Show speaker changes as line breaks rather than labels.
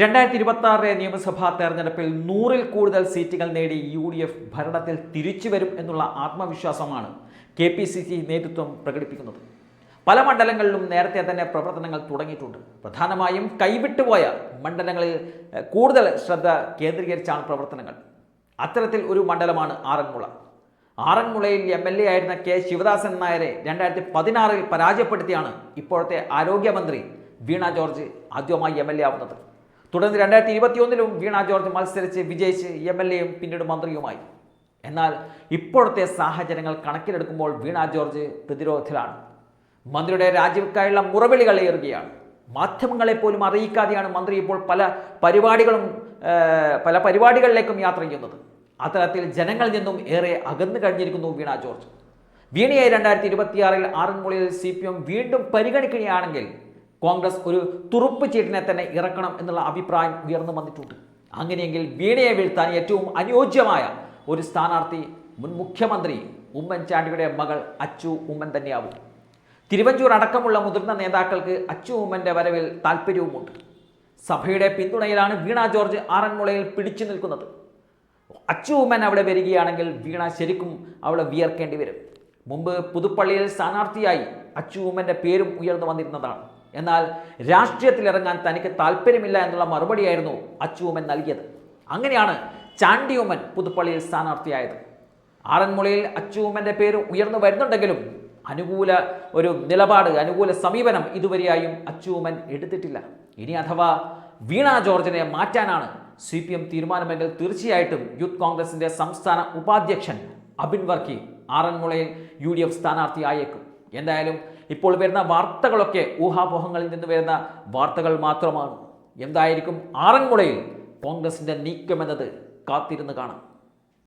രണ്ടായിരത്തി ഇരുപത്തി ആറിലെ നിയമസഭാ തെരഞ്ഞെടുപ്പിൽ നൂറിൽ കൂടുതൽ സീറ്റുകൾ നേടി യു ഡി എഫ് ഭരണത്തിൽ തിരിച്ചു വരും എന്നുള്ള ആത്മവിശ്വാസമാണ് കെ പി സി സി നേതൃത്വം പ്രകടിപ്പിക്കുന്നത്. പല മണ്ഡലങ്ങളിലും നേരത്തെ തന്നെ പ്രവർത്തനങ്ങൾ തുടങ്ങിയിട്ടുണ്ട്. പ്രധാനമായും കൈവിട്ടുപോയ മണ്ഡലങ്ങളിൽ കൂടുതൽ ശ്രദ്ധ കേന്ദ്രീകരിച്ചാണ് പ്രവർത്തനങ്ങൾ. അത്തരത്തിൽ ഒരു മണ്ഡലമാണ് ആറന്മുള. ആറന്മുളയിൽ എം എൽ എ ആയിരുന്ന കെ ശിവദാസൻ നായരെ രണ്ടായിരത്തി പതിനാറിൽ പരാജയപ്പെടുത്തിയാണ് ഇപ്പോഴത്തെ ആരോഗ്യമന്ത്രി വീണ ജോർജ് ആദ്യമായി എം എൽ എ ആവുന്നത്. തുടർന്ന് രണ്ടായിരത്തി ഇരുപത്തിയൊന്നിലും വീണ ജോർജ് മത്സരിച്ച് വിജയിച്ച് എം എൽ എയും പിന്നീട് മന്ത്രിയുമായി. എന്നാൽ ഇപ്പോഴത്തെ സാഹചര്യങ്ങൾ കണക്കിലെടുക്കുമ്പോൾ വീണ ജോർജ് പ്രതിരോധത്തിലാണ്. മന്ത്രിയുടെ രാജിവെക്കാനുള്ള മുറവിളികൾ ഏറുകയാണ്. മാധ്യമങ്ങളെ പോലും അറിയിക്കാതെയാണ് മന്ത്രി ഇപ്പോൾ പല പരിപാടികളും പല പരിപാടികളിലേക്കും യാത്ര ചെയ്യുന്നത്. അത്തരത്തിൽ ജനങ്ങളിൽ നിന്നും ഏറെ അകന്നു കഴിഞ്ഞിരിക്കുന്നു വീണ ജോർജ്. വീണയെ രണ്ടായിരത്തി ഇരുപത്തിയാറിൽ ആറന്മുളയിൽ സി പി എം വീണ്ടും പരിഗണിക്കുകയാണെങ്കിൽ കോൺഗ്രസ് ഒരു തുറുപ്പ് ചീട്ടിനെ തന്നെ ഇറക്കണം എന്നുള്ള അഭിപ്രായം ഉയർന്നു വന്നിട്ടുണ്ട്. അങ്ങനെയെങ്കിൽ വീണയെ വീഴ്ത്താൻ ഏറ്റവും അനുയോജ്യമായ ഒരു സ്ഥാനാർത്ഥി മുൻ മുഖ്യമന്ത്രി ഉമ്മൻചാണ്ടിയുടെ മകൾ അച്ചു ഉമ്മൻ തന്നെയാവും. തിരുവഞ്ചൂർ അടക്കമുള്ള മുതിർന്ന നേതാക്കൾക്ക് അച്ചു ഉമ്മന്റെ വരവിൽ താല്പര്യവുമുണ്ട്. സഭയുടെ പിന്തുണയിലാണ് വീണ ജോർജ് ആറന്മുളയിൽ പിടിച്ചു നിൽക്കുന്നത്. അച്ചു ഉമ്മൻ അവിടെ വരികയാണെങ്കിൽ വീണ ശരിക്കും അവിടെ വിയർക്കേണ്ടി വരും. മുമ്പ് പുതുപ്പള്ളിയിൽ സ്ഥാനാർത്ഥിയായി അച്ചു ഉമ്മന്റെ പേരും ഉയർന്നു വന്നിരുന്നതാണ്. എന്നാൽ രാഷ്ട്രീയത്തിലിറങ്ങാൻ തനിക്ക് താല്പര്യമില്ല എന്നുള്ള മറുപടിയായിരുന്നു അച്ചുവമ്മൻ നൽകിയത്. അങ്ങനെയാണ് ചാണ്ടിയമ്മൻ പുതുപ്പള്ളിയിൽ സ്ഥാനാർത്ഥിയായത്. ആറന്മുളയിൽ അച്ചുവമ്മന്റെ പേര് ഉയർന്നു വരുന്നുണ്ടെങ്കിലും അനുകൂല ഒരു നിലപാട് അനുകൂല സമീപനം ഇതുവരെയായും അച്ചുവമ്മൻ എടുത്തിട്ടില്ല. ഇനി അഥവാ വീണ ജോർജിനെ മാറ്റാനാണ് സി പി എം തീരുമാനമെങ്കിൽ തീർച്ചയായിട്ടും യൂത്ത് കോൺഗ്രസിന്റെ സംസ്ഥാന ഉപാധ്യക്ഷൻ അബിൻ വർക്കി ആറന്മുളയിൽ യു ഡി എഫ് സ്ഥാനാർത്ഥിയായേക്കും. എന്തായാലും ഇപ്പോൾ വരുന്ന വാർത്തകളൊക്കെ ഊഹാപോഹങ്ങളിൽ നിന്ന് വരുന്ന വാർത്തകൾ മാത്രമാണ്. എന്തായിരിക്കും ആറന്മുളയിൽ കോൺഗ്രസിന്റെ നീക്കമെന്നത് കാത്തിരുന്ന് കാണാം.